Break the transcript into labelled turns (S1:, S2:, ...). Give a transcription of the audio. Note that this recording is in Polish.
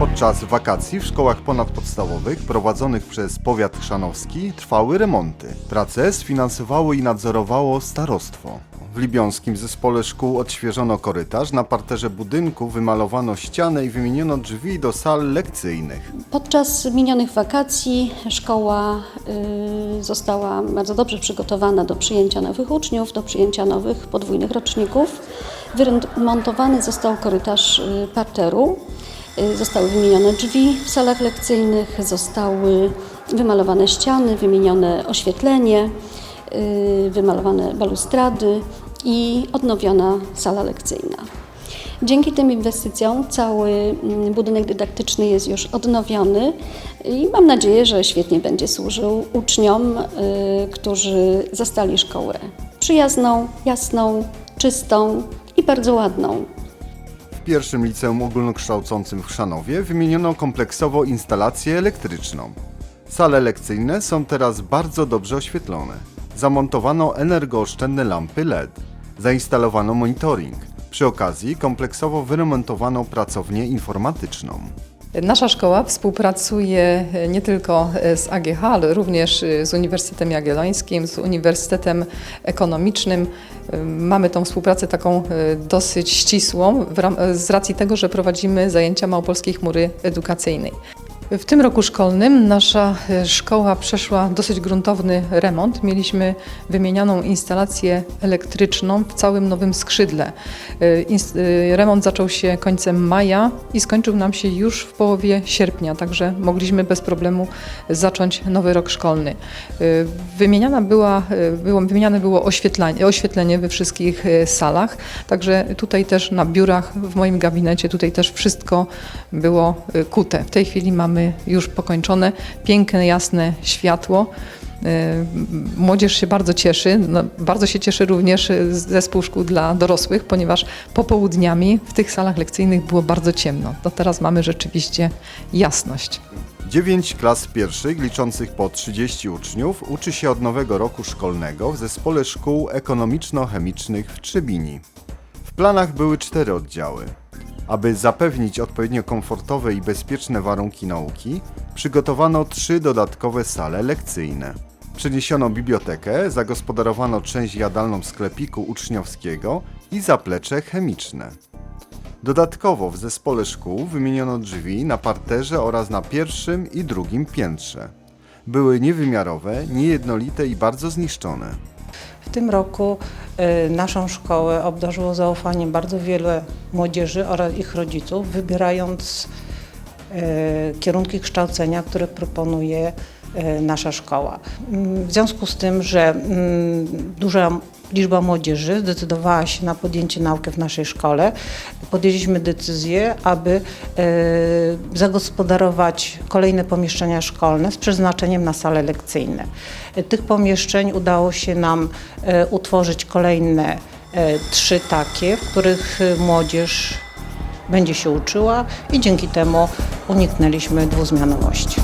S1: Podczas wakacji w szkołach ponadpodstawowych prowadzonych przez powiat chrzanowski trwały remonty. Prace sfinansowało i nadzorowało starostwo. W libiąskim zespole szkół odświeżono korytarz, na parterze budynku wymalowano ścianę i wymieniono drzwi do sal lekcyjnych.
S2: Podczas minionych wakacji szkoła y, została bardzo dobrze przygotowana do przyjęcia nowych uczniów, do przyjęcia nowych podwójnych roczników. Wyremontowany został korytarz y, parteru, zostały wymienione drzwi w salach lekcyjnych, zostały wymalowane ściany, wymienione oświetlenie, y, wymalowane balustrady i odnowiona sala lekcyjna. Dzięki tym inwestycjom cały mm, budynek dydaktyczny jest już odnowiony i mam nadzieję, że świetnie będzie służył uczniom, y, którzy zastali szkołę przyjazną, jasną, czystą i bardzo ładną.
S1: W pierwszym liceum ogólnokształcącym w Chrzanowie wymieniono kompleksowo instalację elektryczną. Sale lekcyjne są teraz bardzo dobrze oświetlone. Zamontowano energooszczędne lampy LED. Zainstalowano monitoring. Przy okazji kompleksowo wyremontowano pracownię informatyczną.
S3: Nasza szkoła współpracuje nie tylko z AGH, ale również z Uniwersytetem Jagiellońskim, z Uniwersytetem Ekonomicznym. Mamy tą współpracę taką dosyć ścisłą z racji tego, że prowadzimy zajęcia Małopolskiej Chmury Edukacyjnej. W tym roku szkolnym nasza e, szkoła przeszła dosyć gruntowny remont. Mieliśmy wymienianą instalację elektryczną w całym nowym skrzydle. E, e, Remont zaczął się końcem maja i skończył nam się już w połowie sierpnia, także mogliśmy bez problemu zacząć nowy rok szkolny. Wymieniana była, było, wymieniane było oświetlenie, oświetlenie we wszystkich salach, także tutaj też na biurach, w moim gabinecie, tutaj też wszystko było kute. W tej chwili mamy już pokończone, piękne, jasne światło. E, Młodzież się bardzo cieszy. No, bardzo się cieszy również zespół szkół dla dorosłych, ponieważ popołudniami w tych salach lekcyjnych było bardzo ciemno. No teraz mamy rzeczywiście jasność.
S1: Dziewięć klas pierwszych, liczących po 30 uczniów, uczy się od nowego roku szkolnego w zespole szkół ekonomiczno-chemicznych w Trzebini. W planach były cztery oddziały. Aby zapewnić odpowiednio komfortowe i bezpieczne warunki nauki, przygotowano trzy dodatkowe sale lekcyjne. Przeniesiono bibliotekę, zagospodarowano część jadalną sklepiku uczniowskiego i zaplecze chemiczne. Dodatkowo w zespole szkół wymieniono drzwi na parterze oraz na pierwszym i drugim piętrze. Były niewymiarowe, niejednolite i bardzo zniszczone.
S4: W tym roku y, naszą szkołę obdarzyło zaufaniem bardzo wiele młodzieży oraz ich rodziców, wybierając y, kierunki kształcenia, które proponuje nasza szkoła. Mm, W związku z tym, że mm, duża liczba młodzieży zdecydowała się na podjęcie nauki w naszej szkole, podjęliśmy decyzję, aby y, zagospodarować kolejne pomieszczenia szkolne z przeznaczeniem na sale lekcyjne. Y, Tych pomieszczeń udało się nam y, utworzyć kolejne y, trzy takie, w których y, młodzież będzie się uczyła i dzięki temu uniknęliśmy dwuzmianowości.